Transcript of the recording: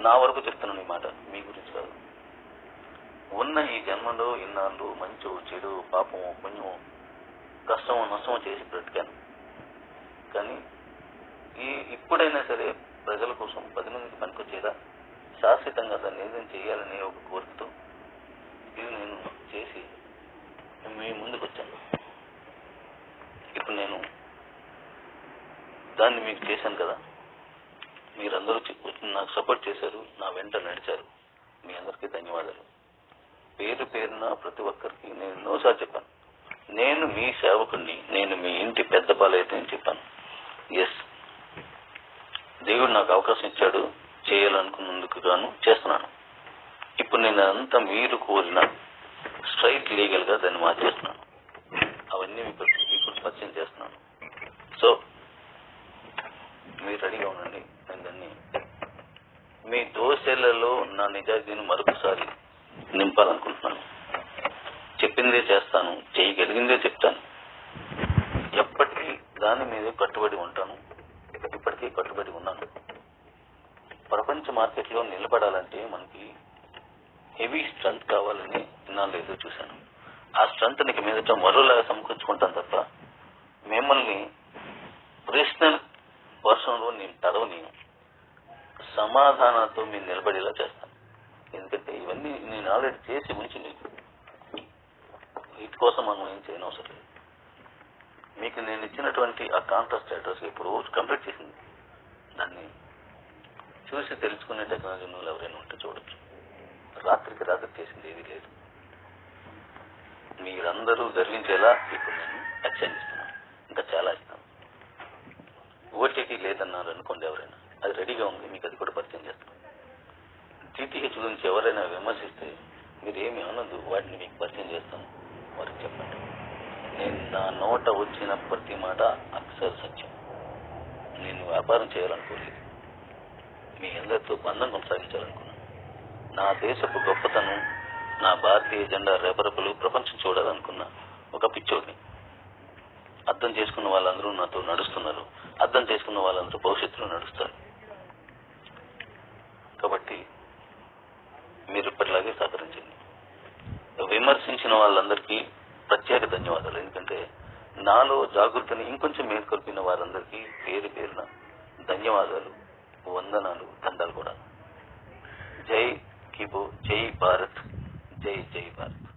నా వరకు చెప్తున్నాను ఈ మాట మీ గురించి కాదు. ఉన్న ఈ జన్మలో ఇన్నాళ్ళు మంచు చెడు పాపము పుణ్యం కష్టము నష్టము చేసి బ్రతికాను. కానీ ఈ ఇప్పుడైనా సరే ప్రజల కోసం పది మందికి పనికొచ్చేలా శాశ్వతంగా దాన్ని ఏదైనా చేయాలనే ఒక కోరికతో ఇది నేను చేసి మీ ముందుకు వచ్చాను ఇప్పుడు నేను దాన్ని మీకు చేశాను కదా. మీరందరూ నాకు సపోర్ట్ చేశారు నా వెంట నడిచారు. మీ అందరికీ ధన్యవాదాలు. పేరు పేరున ప్రతి ఒక్కరికి నేను ఎన్నోసార్లు చెప్పాను. నేను మీ సేవకుడిని నేను మీ ఇంటి పెద్ద బాలైతే అని చెప్పాను. ఎస్ దేవుడు నాకు అవకాశం ఇచ్చాడు చేయాలనుకున్నందుకు గాను చేస్తున్నాను. ఇప్పుడు నేను అంతా మీరు కోరిన స్ట్రైట్ లీగల్గా దాన్ని మార్చేస్తున్నాను. అవన్నీ మీకు మీకు పరిచయం చేస్తున్నాను. సో మీరు రెడీగా ఉండండి నేను దాన్ని మీ దోశలలో నా నిజాయితీని మరొకసారి నింపాలనుకుంటున్నాను. చెప్పిందే చేస్తాను చేయగలిగిందే చెప్తాను. ఎప్పటికీ దాని మీద కట్టుబడి ఉంటాను. ఇప్పటికీ కట్టుబడి ఉన్నాను. ప్రపంచ మార్కెట్లో నిలబడాలంటే మనకి హెవీ స్ట్రెంత్ కావాలని ఇన్నాళ్ళు ఏదో చూశాను. ఆ స్ట్రెంత్ నీకు మీదట మరోలా సమకూర్చుకుంటాను తప్ప మిమ్మల్ని పర్సనల్ పర్సన్లో నేను తడవని సమాధానాలతో మీరు నిలబడేలా చేస్తాను. నేను ఆల్రెడీ చేసి ఉంచి నీకు వీటి కోసం మనం ఏం చేయనవసరం లేదు. మీకు నేను ఇచ్చినటువంటి ఆ కాంట్రాస్ట్ అడ్రస్ ఇప్పుడు కంప్లీట్ చేసింది. దాన్ని చూసి తెలుసుకునే టెక్నాలజీ నువ్వు ఎవరైనా ఉంటే చూడొచ్చు. రాత్రికి రాత్రి చేసింది ఏది లేదు. మీరందరూ గర్వించేలా ఇప్పుడు నేను ఎక్స్చేంజ్ ఇస్తున్నాను ఇంకా చాలా ఇస్తాను. ఓటీటీ లేదన్నారు అనుకోండి ఎవరైనా. అది రెడీగా ఉంది మీకు అది కూడా పరిచయం చేస్తాను. డిటిహెచ్ గురించి ఎవరైనా విమర్శిస్తే ఏమి అనదు వాటిని మీకు పరిచయం చేస్తాను. వారికి చెప్పండి. నేను నా నోట వచ్చిన ప్రతి మాట అక్షర సత్యం. నేను వ్యాపారం చేయాలనుకోలేదు. మీ అందరితో బంధం కొనసాగించాలనుకున్నాను. నా దేశపు గొప్పతనం నా భారతీయ జెండా రెపరెపలు ప్రపంచం చూడాలనుకున్నా ఒక పిచ్చోడిని. అర్థం చేసుకున్న వాళ్ళందరూ నాతో నడుస్తున్నారు. అర్థం చేసుకున్న వాళ్ళందరూ భవిష్యత్తులో నడుస్తారు. కాబట్టి విమర్శించిన వాళ్ళందరికీ ప్రత్యేక ధన్యవాదాలు. ఎందుకంటే నాలో జాగృతిని ఇంకొంచెం మేల్కొల్పిన వారందరికీ పేరు పేరున ధన్యవాదాలు వందనాలు దండాలు కూడా. జై కిబో జై భారత్ జై జై భారత్.